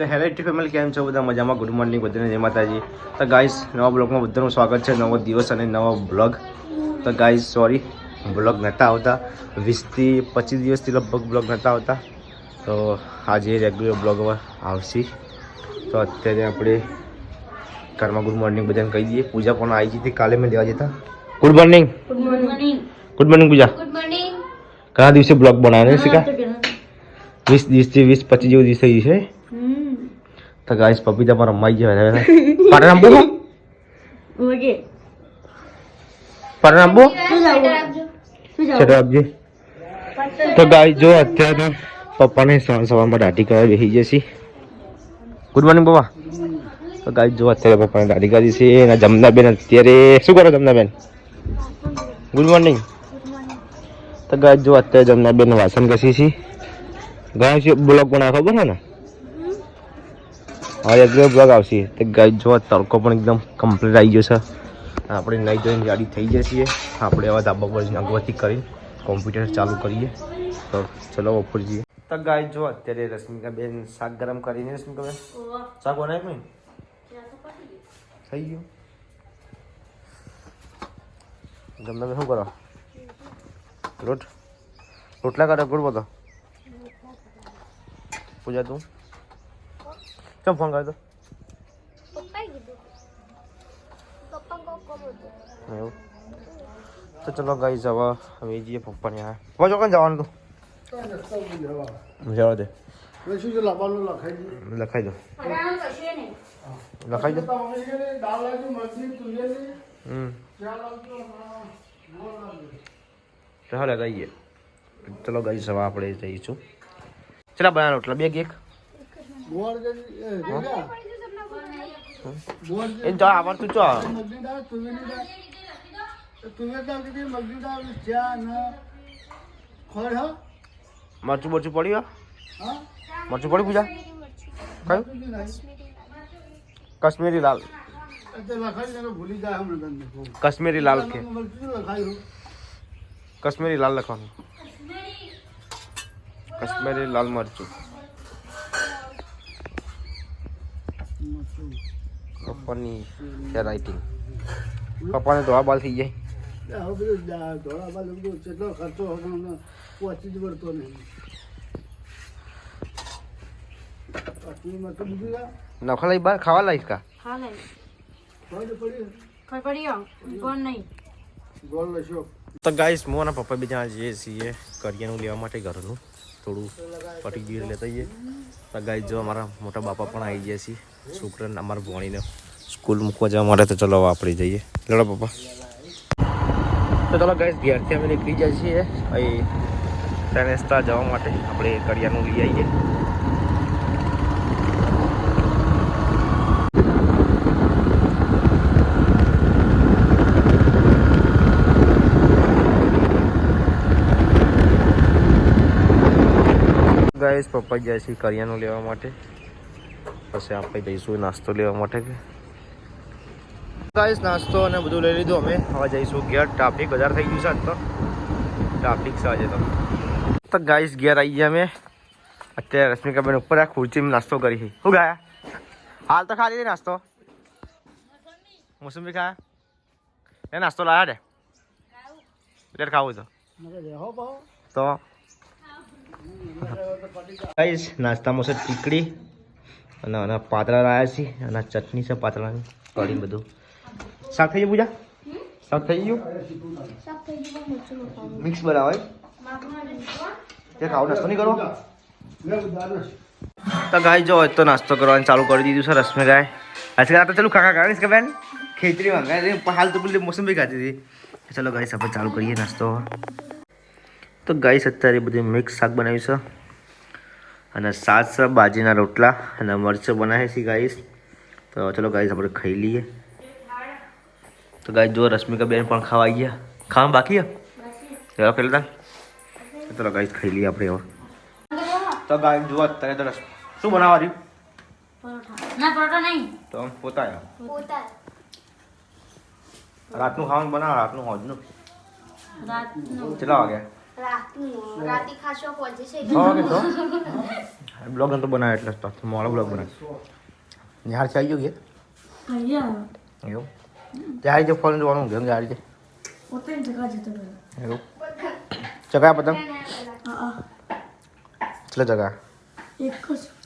તો hello T family કેમ છો? બધા મજામાં? ગુડ મોર્નિંગ બધાને જય માતાજી. તો ગાઈસ નવા બ્લોગમાં બધાનું સ્વાગત છે. નવો દિવસ અને નવો બ્લોગ. તો ગાઈસ સોરી બ્લોગ નહોતા આવતા. વીસથી પચીસ દિવસથી લગભગ બ્લોગ નહોતા આવતા. તો આજે રેગ્યુલર બ્લોગ આવશે. તો અત્યારે આપણે ઘરમાં ગુડ મોર્નિંગ બધાને કહી દઈએ. પૂજા પણ આવી હતી કાલે મેં લેવા જતા. Good morning good morning good morning Pooja. Good morning ઘણા દિવસે બ્લોગ બનાવ્યો છે કા વીસ દિવસથી વીસ પચીસ જેવું દિવસ થઈ ગયું છે. તો ગાઈસ પપીતા પણ રમાઈ ગયા હવે પાટણ રમવું છે? ઓકે પાટણ રમવું શું જાવું શું ચલો આપજે તો ગાઈસ જો અત્યારે પપ્પાને સવાર સવારમાં દાઢી કરવા બેસી જશે ગુડ મોર્નિંગ પપ્પા તો ગાઈસ જો અત્યારે પપ્પાને દાઢી કરી છે અને જમનાબેન અત્યારે શું કરો જમનાબેન ગુડ મોર્નિંગ તો ગાઈસ જો અત્યારે જમનાબેન વાસણ ઘસી છે ગાઈસ બ્લોગ બનાવ ખબર છે ને હવે અગ્રે બ્લોગ આવશે. તે ગાઈસ જો તડકો પણ એકદમ કમ્પ્લીટ આવી ગયો છે. આપણે નહીં જોઈને ગાડી થઈ જઈએ આપણે હવે ધાબા પર જઈને કરી કોમ્પ્યુટર ચાલુ કરીએ. તો ચલો ઉપર જઈએ તો ગાય જો અત્યારે રશ્મિકા બેન શાક ગરમ કરીને રશ્મિકાબેન શાક બનાવી થઈ ગયું. ગમે શું કરો? રોટ રોટલા કરો ગુડ બધો? પૂજા તું? કેમ ફોન કર્યો એવું? તો ચલો ગાઈ જવા હવે જઈએ પપ્પાને આ પપ્પા ચોકન જવાનું તું? જવા દે. શું લખાઈ દો. લખાઈ દો. તમે છે ને દાળ લાગી મરચી તુરિયાની હમ. ચા લાગતો હા, ગોળ લાગે. તો હાલે જઈએ ચલો ગાઈ જવા આપણે જઈશું. ચલા બનાવો રોટલા. બે એક? ગોળ કે એ રીંગા? ગોળ એ તો આવડતું ચો મગની દાળ તુવેરની દાળ એ તુવેર દાળ કીધી મગની દાળ ચા ને ખોળ હા મરચું બરચું પડ્યું હા મરચું પડ્યું પૂજા કયું કીધું નહીં. કાશ્મીરી લાલ એ તો લખાઈ દે તો ભૂલી જાય હમણાં તમને કાશ્મીરી લાલ કે મરચું લખાયું કાશ્મીરી લાલ લખવાનું કાશ્મીરી લાલ મરચું મરચું. પપ્પાની છે રાઇટિંગ પપ્પાને તો બાલ થઈ જાય. ધોળા નખા લઈ બાર ખાવા લાવીશ કા? તો ગાઈસ અને પપ્પા બીજા જઈએ છીએ કરિયાનું લેવા માટે ઘરનું. થોડું પટી ગીર લેતા જઈએ તો ગાઈસ જો અમારા મોટા બાપા પણ આવી ગયા છીએ છોકરાને અમારા ભણીને. સ્કૂલ મૂકવા જવા માટે તો ચલો વાપરી જઈએ. લડો પપ્પા. તો ચલો ગાઈસ ઘેરથી અમે નીકળી જાય છીએ. અહીં રસ્તા જવા માટે આપણે કરિયાનું લઈ આવીએ. ગાઈસ પપ્પા જાય છે કરિયાનું લેવા માટે. પછી આપણે જઈશું નાસ્તો લેવા માટે. કે ગાઈસ, નાસ્તો અને બધું લઈ લીધું અમે. હવે જઈશું ઘેર. ટ્રાફિક વધારે થઈ ગયું છે આજ તો. ટ્રાફિક છે આજે તો. તો ગાઈસ, ઘેર આવી ગયા અમે. અત્યારે રશ્મિકાબેન ઉપર આ ખુરચીમાં નાસ્તો કરી શું ગયા હાલ તો ખાલી નાસ્તો. મોસંબી ખાયા? એ નાસ્તો લાયા ને લેટ ખાવું તો તો? ગાઈસ, નાસ્તામાં છે અને અને પાતળા લાયા છે. અને ચટણી છે પાતળાની. કઢી બધું. શાક થઈ ગયું પૂજા શાક થઈ ગયું મિક્સ બરાબર તે ખાવ નાસ્તો નહીં કરો તો ગાય જો તો નાસ્તો કરવાનું ચાલુ કરી દીધું છે રશ્મિ ગાય આજકાલ તો ચલું કાકા કાઢીશ કે બેન ખેતરી વાગે હાલ તો પેલી મોસંબી ખાતી હતી ચલો ગાઈસ આપણે ચાલુ કરીએ નાસ્તો તો ગાઈસ અત્યારે બધું મિક્સ શાક બનાવ્યું છે અને સાત બાજીના રોટલા અને મરચું બનાવે છે ગાઈસ તો ચલો ગાઈસ આપણે ખાઈ લઈએ તો ગાય જો રશ્મિકા બેન પણ ખાવા આવી ગયા. ખાવા બાકી ખાઈ લેતા ચલો ગાય ખાઈ લઈએ આપણે એવા. તો ગાય જો અત્યારે તો રસ- શું બનાવવા રહ્યું? ના પરોઠા નહીં. તો પોતા રાતનું ખાવાનું બનાવ રાતનું હોજનું કેટલા વાગ્યા બ્લોગ નતો બનાવ્યો એટલે મોડો બ્લોગ બનાવ્યો. નિહાર છે આવી ગયો એવું? ત્યારે જે ફોન જોવાનું ગયું ત્યારે છે પોતે જગા જતો એવું ચગા પતંગ કેટલા ચગા એક જ